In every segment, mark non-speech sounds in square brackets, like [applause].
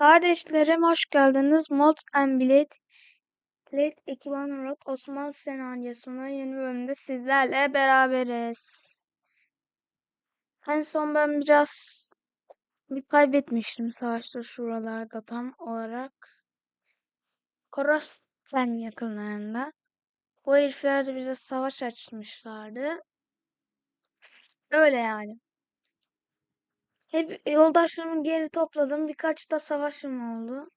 Kardeşlerim hoş geldiniz. Mod and Blade, Blade ekipman olarak Osmanlı senaryosuna yeni bölümde sizlerle beraberiz. En son ben biraz bir kaybetmiştim savaşta şuralarda tam olarak. Korosten yakınlarında. Bu herifler de bize savaş açmışlardı. Öyle yani. Hep yoldaşlarımı geri topladım. Birkaç da savaşım oldu.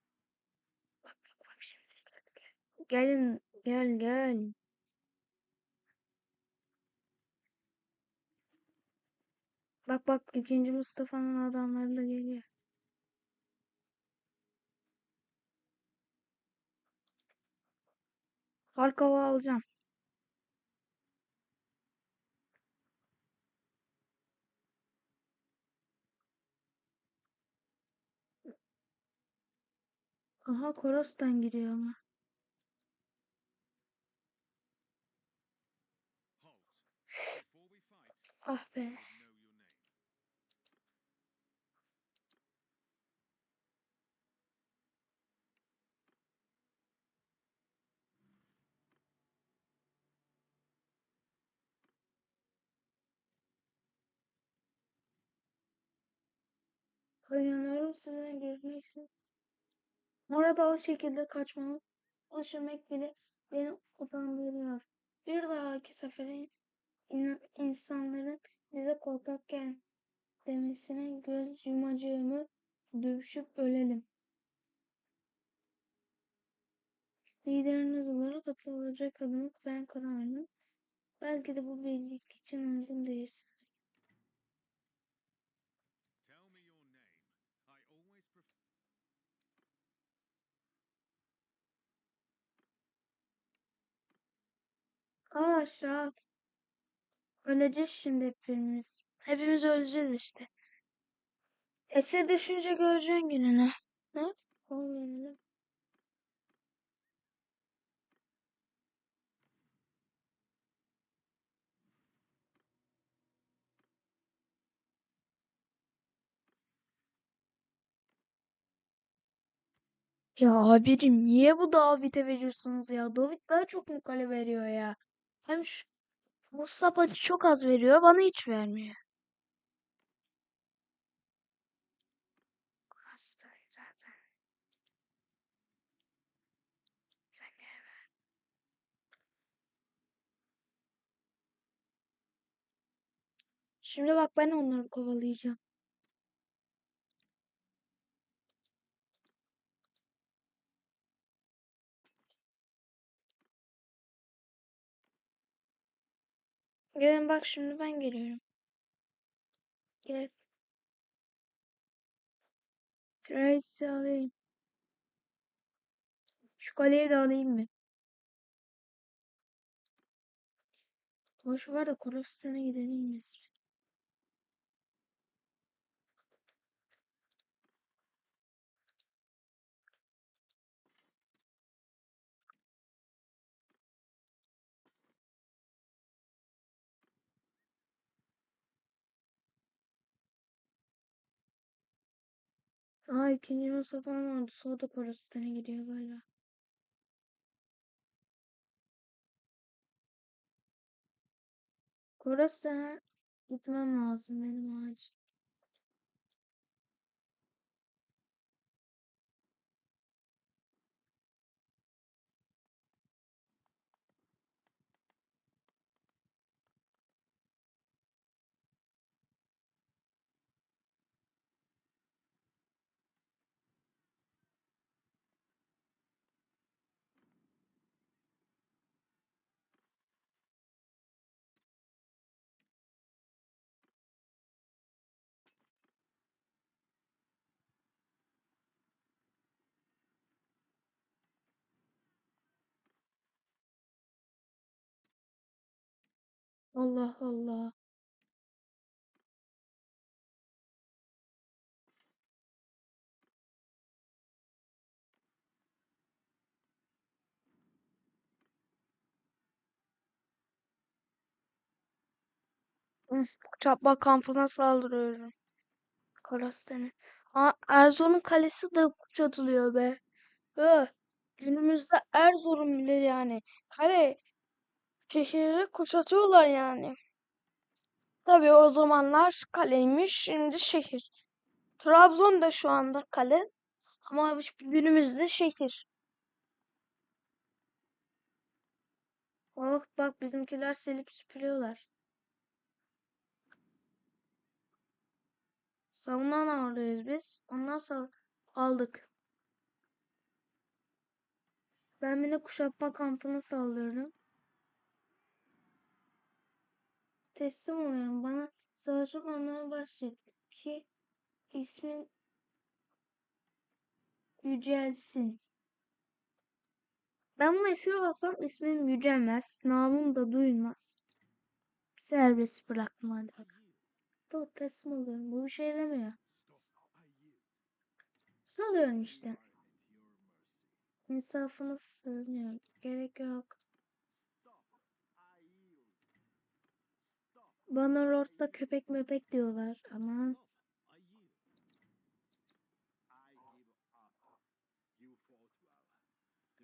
Bak bak bak şimdi. Gelin gel gel. Bak bak ikinci Mustafa'nın adamları da geliyor. Harkova alacağım. Aha Koros'tan giriyor ama. Ah be. Hayranlarım sizinle görüşmek için. Orada o şekilde kaçmanız, düşünmek bile beni utandırıyor. Bir dahaki sefere in- insanların bize korkak gel demesine göz yumacağımı dövüşüp ölelim. Lideriniz olarak atılacak adımı ben kararım. Belki de bu birlik için uygun değilsin. Aa aşağı at. Öleceğiz şimdi hepimiz. Hepimiz öleceğiz işte. Esir düşünce göreceksin gününü. Ne? Verelim. Ya abicim niye bu David'e veriyorsunuz ya? David daha çok mu kale veriyor ya? Hem şu Mustafa çok az veriyor, bana hiç vermiyor. Şimdi bak ben onları kovalayacağım. Gelin bak şimdi ben geliyorum. Gel. Tracy alayım. Şu kaleyi de alayım mı? Boş ver de Korostan'a gidelim biz. Aa ikinci Mustafa'nın ordusu o da Korostan'a gidiyor galiba. Korostan'a gitmem lazım benim acil. Allah Allah. Çapma kampına saldırıyorum. Aa, Erzurum kalesi de kuşatılıyor be. Öh, günümüzde Erzurum bile yani kale şehri kuşatıyorlar yani. Tabii o zamanlar kaleymiş, şimdi şehir. Trabzon da şu anda kale ama günümüzde şehir. Oh bak bizimkiler silip süpürüyorlar. Savunan oradayız biz. Ondan sonra aldık. Ben yine kuşatma kampına saldırdım. Teslim oluyorum. Bana savaşın onlara başlayın. Ki ismin yücelsin. Ben bunu esir alsam ismim yücelmez. Namım da duyulmaz. Serbest bakalım. Dur teslim oluyorum. Bu bir şey demiyor. Salıyorum işte. İnsafına sığınıyorum. Gerek yok. Bana Lord'da köpek möpek diyorlar. Aman.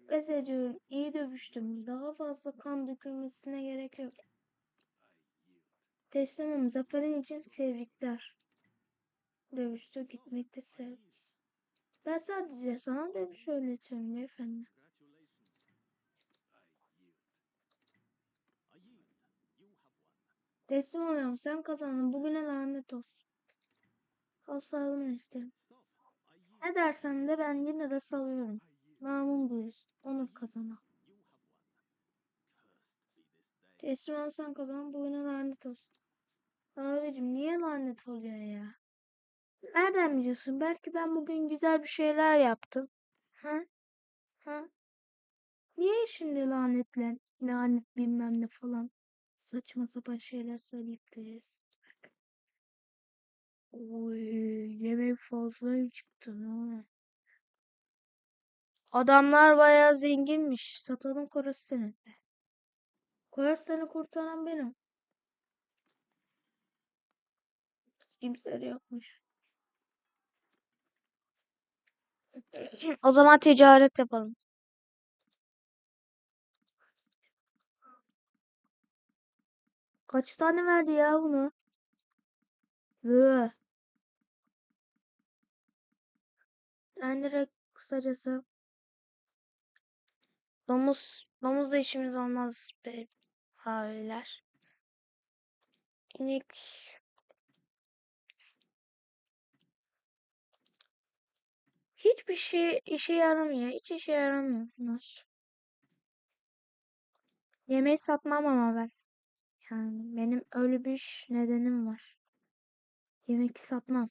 Pes ediyorum. İyi dövüştüm. Daha fazla kan dökülmesine gerek yok. Teslimim. Zaferin için tebrikler. Dövüşte gitmekte serbest. Ben sadece sana dövüş öğretiyorum beyefendi. Teslim oluyorum. Sen kazandın. Bugüne lanet olsun. Aslanımı isterim. Ne dersen de ben yine de salıyorum. Namım duyuz. Onur kazanal. Teslim olsan kazan. Bugüne lanet olsun. Abicim niye lanet oluyor ya? Nereden biliyorsun? Belki ben bugün güzel bir şeyler yaptım. Ha? Ha? Niye şimdi lanetlen, lanet bilmem ne falan saçma sapan şeyler söyleyip duruyorsun? Oy, yemek fazla çıktı. Ne? Adamlar bayağı zenginmiş. Satalım Korestan'ı. Korestan'ı kurtaran benim. Kimse de yokmuş. O zaman ticaret yapalım. Kaç tane verdi ya bunu? Vıh. Ben direkt kısacası domuz domuzla işimiz olmaz be abiler. İnek hiçbir şey işe yaramıyor. Hiç işe yaramıyor bunlar. Yemeği satmam ama ben. Yani benim öyle bir nedenim var. Yemek satmam.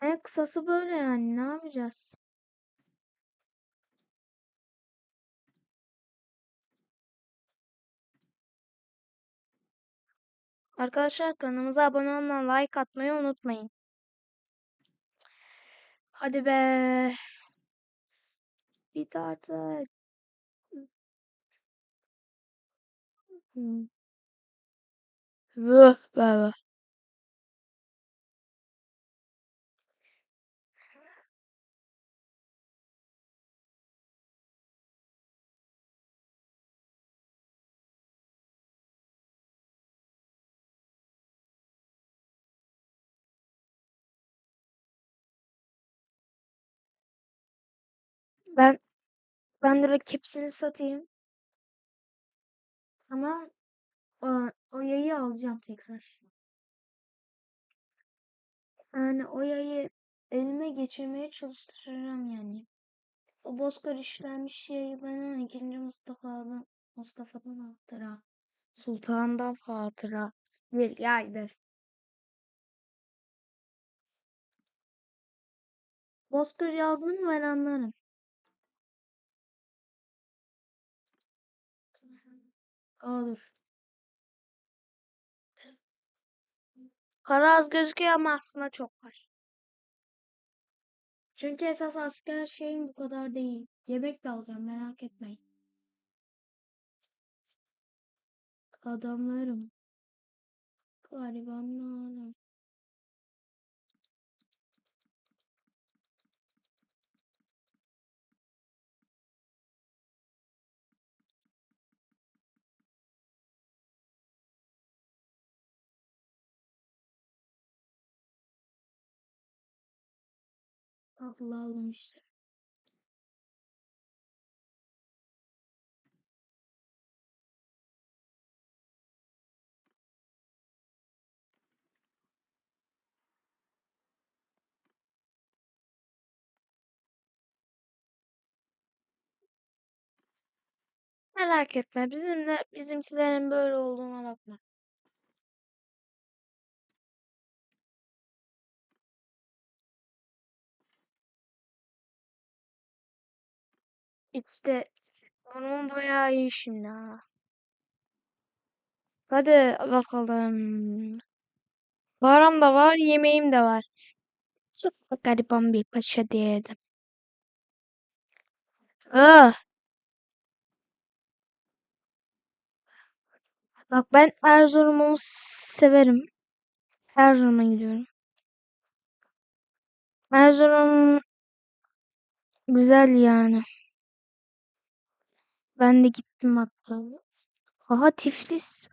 En kısası böyle yani. Ne yapacağız? Arkadaşlar kanalımıza abone olmayı, like atmayı unutmayın. Hadi be. Bir daha da. Hmm. Vıh be be. Ben direkt hepsini satayım. Ama o, o yayı alacağım tekrar. Yani o yayı elime geçirmeye çalıştıracağım yani. O bozkır işlenmiş yayı ben 12. Mustafa'dan Mustafa'dan hatıra. Sultan'dan hatıra. Bir yaydır. Bozkır yazdım ben anlarım. Aa dur. Kara az gözüküyor ama aslında çok var. Çünkü esas asker şeyim bu kadar değil. Yemek de alacağım merak etmeyin. Adamlarım. Garibanlar. Aklı almışlar. Merak etme. Bizimle bizimkilerin böyle olduğuna bakma. İşte durumun bayağı iyi şimdi ha. Hadi bakalım. Param da var, yemeğim de var. Çok gariban bir paşa diyelim. Ah, bak ben Erzurum'u severim. Erzurum'a gidiyorum. Erzurum güzel yani. Ben de gittim hatta. Aha Tiflis.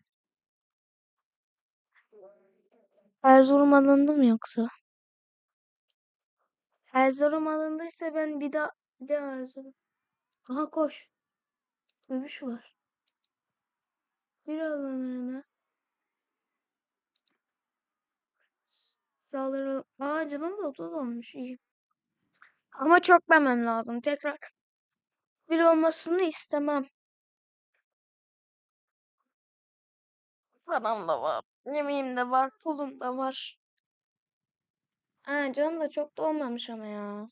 Erzurum alındı mı yoksa? Erzurum alındıysa ben bir daha bir daha Erzurum. Aha koş. Dövüş var. Bir alanlarına. Saldırı. Aa canım da 30 olmuş iyi. Ama çok vermem lazım. Tekrar bir olmasını istemem. Param da var. Yemeğim de var. Pulum da var. Ha, canım da çok da olmamış ama ya.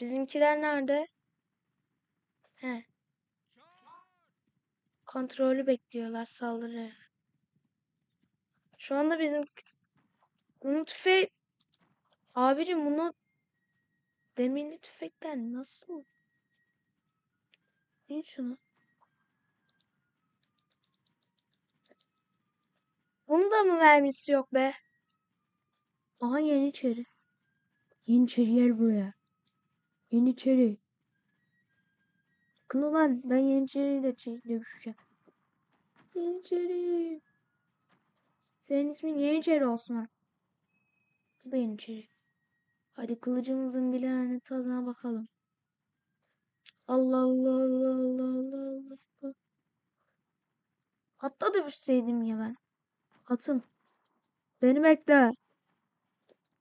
Bizimkiler nerede? He. Kontrolü bekliyorlar saldırı. Şu anda bizim bunu tüfeği abicim bunu demirli tüfekten nasıl? İn şunu. Bunun da mı vermesi yok be? Aha Yeniçeri. Yeniçeri yer buraya. Yeniçeri. Bakın ulan ben Yeniçeri'yle çe- dövüşeceğim. Yeniçeri. Senin ismin Yeniçeri Osman. Bu da Yeniçeri. Hadi kılıcımızın bile yani tadına bakalım. Allah Allah Allah Allah Allah Allah. Allah. Hatta dövüşseydim ya ben. Atım. Beni bekle.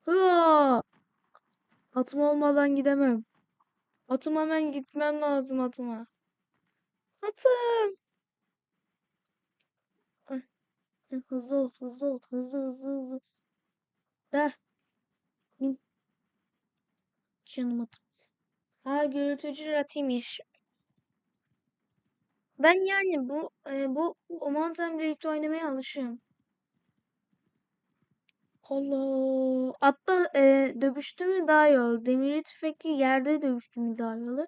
Hıa! Atım olmadan gidemem. Atım hemen gitmem lazım atıma. Atım. Hızlı ol, hızlı ol, hızlı hızlı hızlı. De. Bin. Canım atım. Ha gürültücü atıymış. Ben yani bu e, bu Mountain Blade'de oynamaya alışığım. Allah. Hatta e, dövüştü mü daha iyi olur. Demirli tüfekli yerde dövüştü mü daha iyi olur.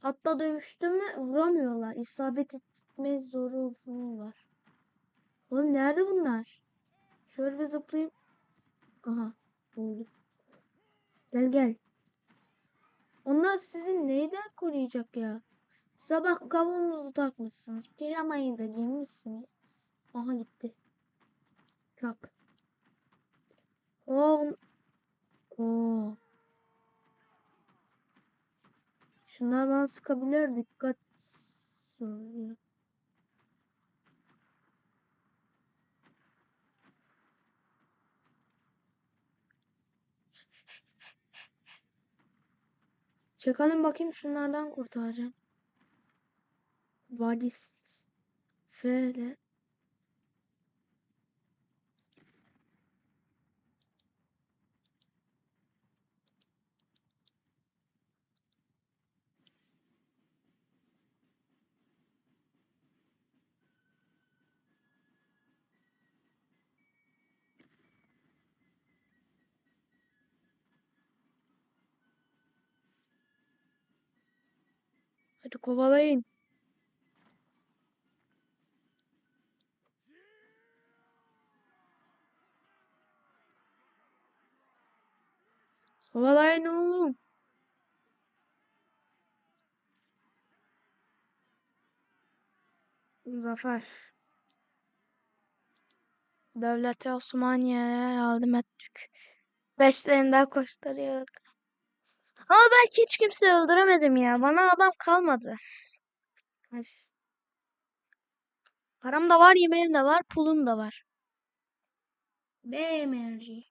Hatta dövüştü mü vuramıyorlar. İsabet etme zorunluluğu var. Oğlum nerede bunlar? Şöyle bir zıplayayım. Aha. Oldu. Gel gel. Onlar sizi neyden koruyacak ya? Sabah kavununuzu takmışsınız. Pijamayı da giymişsiniz. Aha gitti. Bak. Oo. Oo. Şunlar bana sıkabilir. Dikkat. Soruyor. Çekelim bakayım şunlardan kurtaracağım. Vadist. F'le. Hadi kovalayın. Kovalayın oğlum. Zafer. Devleti Osmaniye'ye yardım ettik. Beşlerini daha koşturuyoruz. Ama belki hiç kimseyi öldüremedim ya. Bana adam kalmadı. Ay. Param da var, yemeğim de var, pulum da var. BMRC.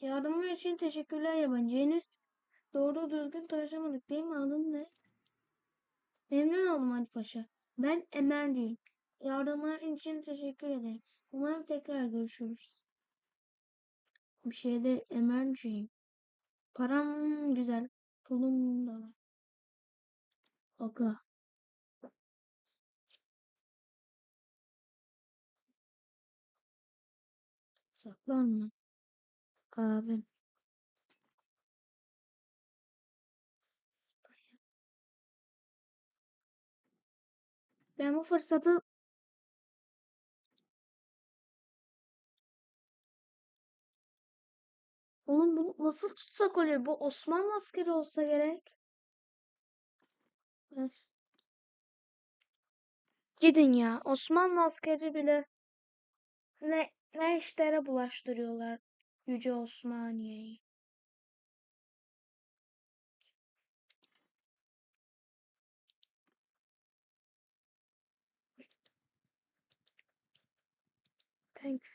Yardımın için teşekkürler yabancı. Henüz doğru düzgün tanışamadık değil mi? Adın ne? Memnun oldum Ali Paşa. Ben Emer'ciyim. Yardımların için teşekkür ederim. Umarım tekrar görüşürüz. Bir şeyde Emer'ciyim. Param güzel. Pulum da var. Aga. Saklanma. Abim. Ben bu fırsatı Oğlum bunu nasıl tutsak oluyor? Bu Osmanlı askeri olsa gerek. Gidin ya. Osmanlı askeri bile ne ne işlere bulaştırıyorlar Yüce Osmaniye'yi. Thank you.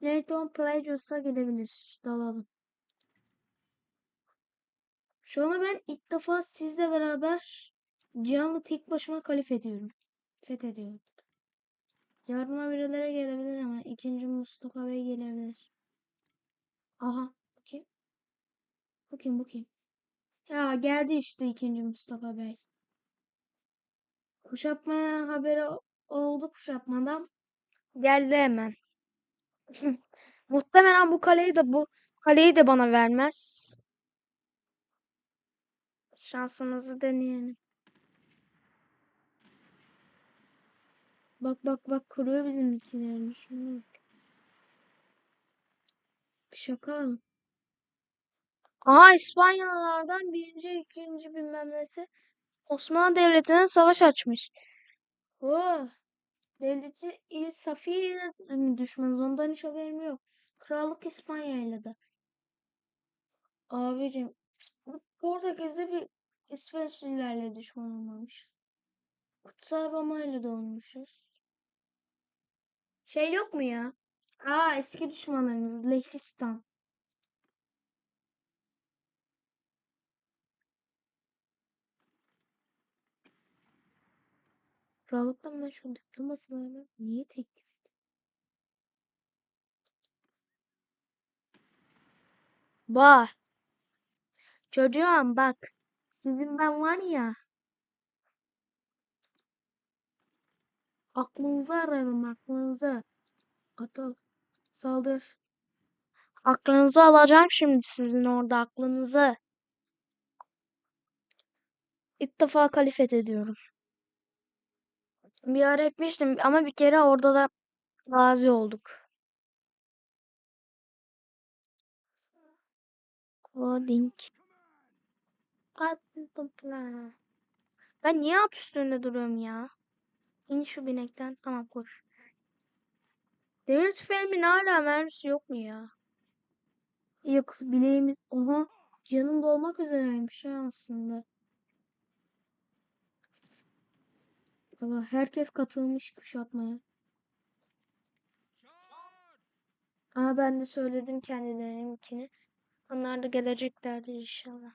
Neyton Pelagios'a gidebilir. Dalalım. Şu anda ben ilk defa sizle beraber Cihan'ı tek başıma kalif ediyorum. Fethediyorum. Yardıma birileri gelebilir ama ikinci Mustafa Bey gelebilir. Aha. Bu kim? Bu kim? Bu kim? Ya geldi işte ikinci Mustafa Bey. Kuşatma haberi oldu kuşatmadan. Geldi hemen. [laughs] Muhtemelen bu kaleyi de bu kaleyi de bana vermez. Şansımızı deneyelim. Bak bak bak kuruyor bizimkilerini. Şuna bak. Şaka. Aa İspanyalılardan birinci, ikinci bilmem nesi Osmanlı Devleti'ne savaş açmış. Oh. Devleti Safiye mi düşmanız? Ondan hiç haberim yok. Krallık İspanya'yla da. Abicim bu Portekiz'de bir İsveçlilerle düşman olmamış. Kutsal Roma ile de olmuşuz. Şey yok mu ya? Aa eski düşmanlarımız Lehistan. Krallıkla meşhur diplomasılarla niye teklif et? Bak. Çocuğum bak. Sizin ben var ya. Aklınızı ararım aklınızı. Atıl. Saldır. Aklınızı alacağım şimdi sizin orada aklınızı. İlk defa kalifet ediyorum. Bir ara etmiştim ama bir kere orada da gazi olduk. Coding. Ben niye at üstünde duruyorum ya? İn şu binekten. Tamam koş. Demir tüfeğimin hala mermisi yok mu ya? Yok bileğimiz. Oha. Canım dolmak üzereymiş aslında. Ama herkes katılmış kuşatmaya. Ama ben de söyledim kendilerininkini. Onlar da geleceklerdir inşallah.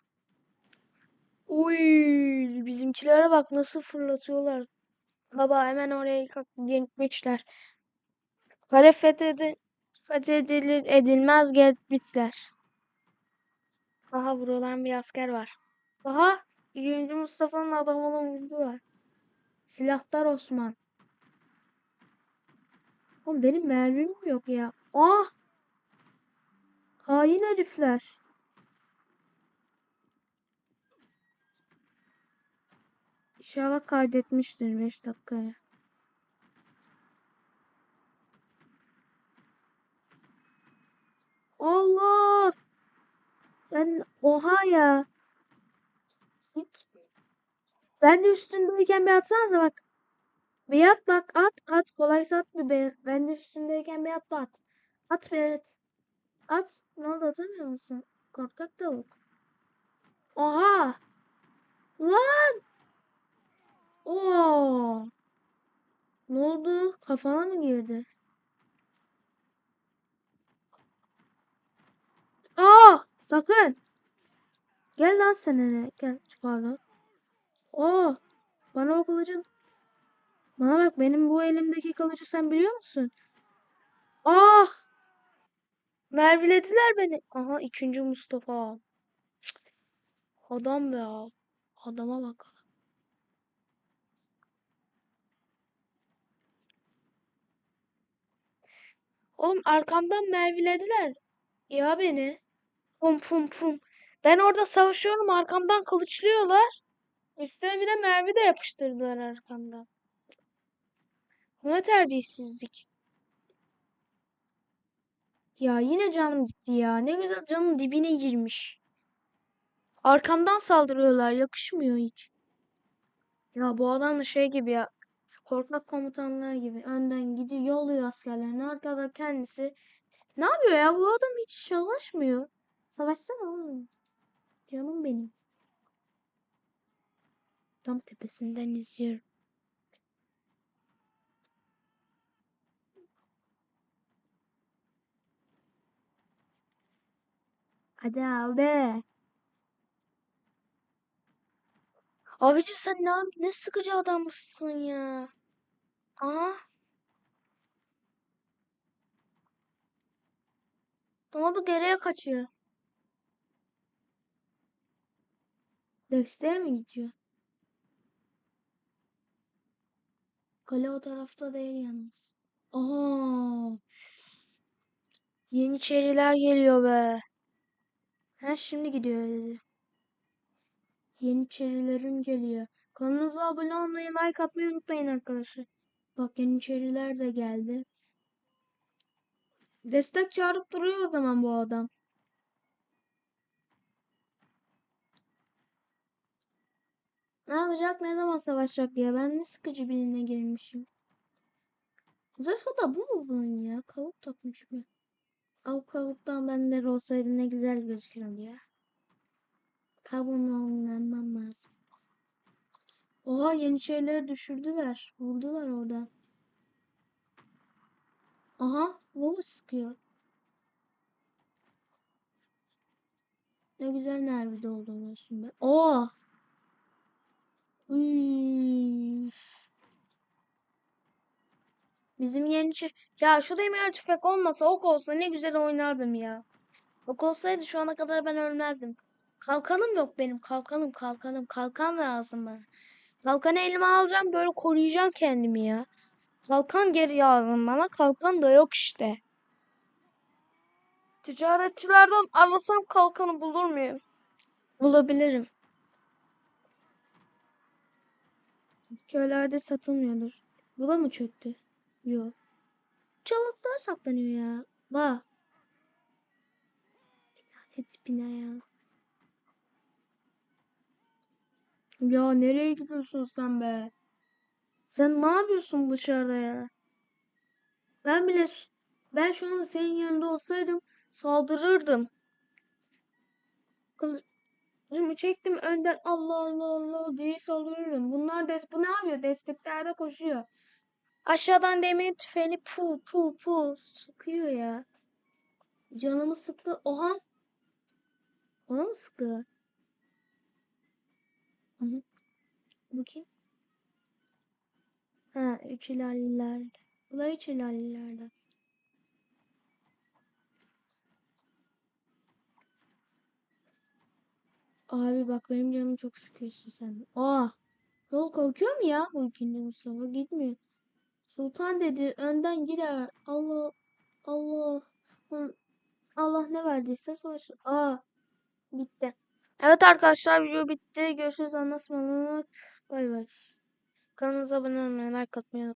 Uy, bizimkilere bak nasıl fırlatıyorlar. Baba hemen oraya gitmişler. Kare fethedi, fethedilir edilmez gitmişler. Aha buradan bir asker var. Aha 2. Mustafa'nın adamını vurdular. Silahtar Osman. Oğlum benim mermim yok ya. Ah! Hain herifler. İnşallah kaydetmiştir 5 dakikaya. Allah! Ben oha ya. Hiç ben de üstündeyken bir atsanıza bak. Bir at bak at at kolaysa at bir be. Ben de üstündeyken bir at at. At bir at. At. Ne oldu atamıyor musun? Korkak tavuk. Oha. Lan. Oo. Ne oldu? Kafana mı girdi? Aa, sakın. Gel lan sen. Gel. Pardon. Oo. Bana o kılıcın. Bana bak benim bu elimdeki kılıcı sen biliyor musun? Ah. Mervilediler beni. Aha ikinci Mustafa. Cık. Adam be ya. Adama bak. Oğlum arkamdan mervilediler. Ya beni. Fum fum fum. Ben orada savaşıyorum arkamdan kılıçlıyorlar. Üstüne bir de mermi de yapıştırdılar arkamdan. Bu ne terbiyesizlik. Ya yine canım gitti ya. Ne güzel canım dibine girmiş. Arkamdan saldırıyorlar. Yakışmıyor hiç. Ya bu adam da şey gibi ya. Korkak komutanlar gibi. Önden gidiyor, yolluyor askerlerini. Arkada kendisi. Ne yapıyor ya? Bu adam hiç savaşmıyor. Savaşsana oğlum. Canım benim. Tam tepesinden izliyorum. Hadi abi. Abicim sen ne, ne sıkıcı adammışsın ya. Aha. Ne oldu geriye kaçıyor. Desteğe mi gidiyor? Kale o tarafta değil yalnız. Aha. Yeniçeriler geliyor be. Ha şimdi gidiyor dedi. Yeniçerilerim geliyor. Kanalımıza abone olmayı, like atmayı unutmayın arkadaşlar. Bak Yeniçeriler de geldi. Destek çağırıp duruyor o zaman bu adam. Ne yapacak, ne zaman savaşacak diye. Ben ne sıkıcı birine girmişim. Zırhı da bu mu bunun ya? Kavuk takmış mı? Av kavuktan bende olsaydı ne güzel gözüküyordu ya. Kavuğunu avlanmam lazım. Oha yeniçerileri düşürdüler. Vurdular oradan. Aha mu sıkıyor? Ne güzel mermi dolduruyorsun be. Oo. Bizim yeniçeri... Ya şu demir tüfek olmasa ok olsa ne güzel oynardım ya. Ok olsaydı şu ana kadar ben ölmezdim. Kalkanım yok benim. Kalkanım kalkanım. Kalkan lazım bana. Kalkanı elime alacağım böyle koruyacağım kendimi ya. Kalkan geri lazım bana. Kalkan da yok işte. Ticaretçilerden arasam kalkanı bulur muyum? Bulabilirim. Köylerde satılmıyordur. Bu da mı çöktü? Yok. Çalıklar saklanıyor ya. Bak. Lanet bina ya. Ya nereye gidiyorsun sen be? Sen ne yapıyorsun dışarıda ya? Ben bile ben şu an senin yanında olsaydım saldırırdım. Kılıcımı çektim önden Allah Allah Allah diye saldırırdım. Bunlar des bu ne yapıyor? Desteklerde koşuyor. Aşağıdan demir tüfeğini pu pu pu sıkıyor ya. Canımı sıktı. Oha. Ona mı sıktı? Hı. Bakayım. Ha, üç ilaliler. Bunlar üç ilalilerden. Abi bak benim canımı çok sıkıyorsun sen. Aa. Yol korkuyor mu ya bu ikinci Mustafa? Gitmiyor. Sultan dedi önden gider. Allah Allah. Allah ne verdiyse savaş. Aa. Bitti. Evet arkadaşlar video bitti. Görüşürüz. Anlasmalık. Bay bay. Kanalımıza abone olmayı, like atmayı.